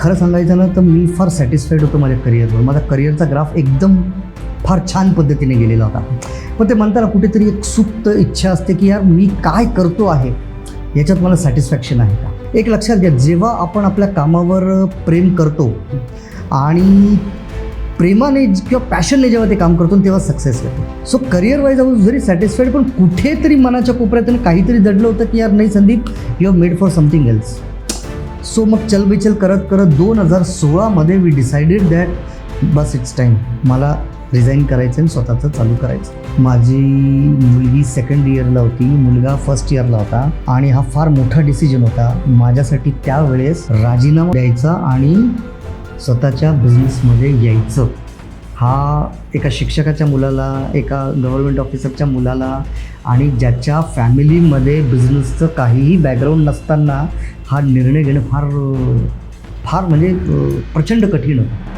खरं सांगायचं ना तर मी फार सॅटिस्फाईड होतो माझ्या करिअरवर माझा करिअरचा ग्राफ एकदम फार छान पद्धतीने गेलेला होता. पण ते म्हणताना कुठेतरी एक सुप्त इच्छा असते की यार मी काय करतो आहे? याच्यात मला सॅटिस्फॅक्शन आहे का? एक लक्षात घ्या जेव्हा आपण आपल्या कामावर प्रेम करतो आणि प्रेमाने किंवा पॅशनने जेव्हा ते काम करतो तेव्हा सक्सेस येतो so career wise I was very satisfied पण कुठेतरी मनाच्या कोपऱ्यातून काहीतरी दडलं होतं की यार नाही Sandeep you have made for something else so मग चलबिचल करत करत दोन हजार सोळामध्ये वी डिसाइडेड दॅट बस इट्स टाईम मला रिझाईन करायचं आणि स्वतःचं चालू करायचं. माझी मुलगी सेकंड इयरला होती मुलगा फर्स्ट इयरला होता आणि हा फार मोठा डिसिजन होता. माझ्यासाठी त्यावेळेस राजीनामा द्यायचा आणि स्वतःच्या बिझनेसमध्ये यायचं. हा एका शिक्षकाच्या मुलाला एका गव्हर्मेंट ऑफिसरच्या मुलाला आणि ज्याच्या फॅमिलीमध्ये बिझनेसचं काहीही बॅकग्राऊंड नसताना हा निर्णय घेणं फार फार म्हणजे प्रचंड कठीण होतं.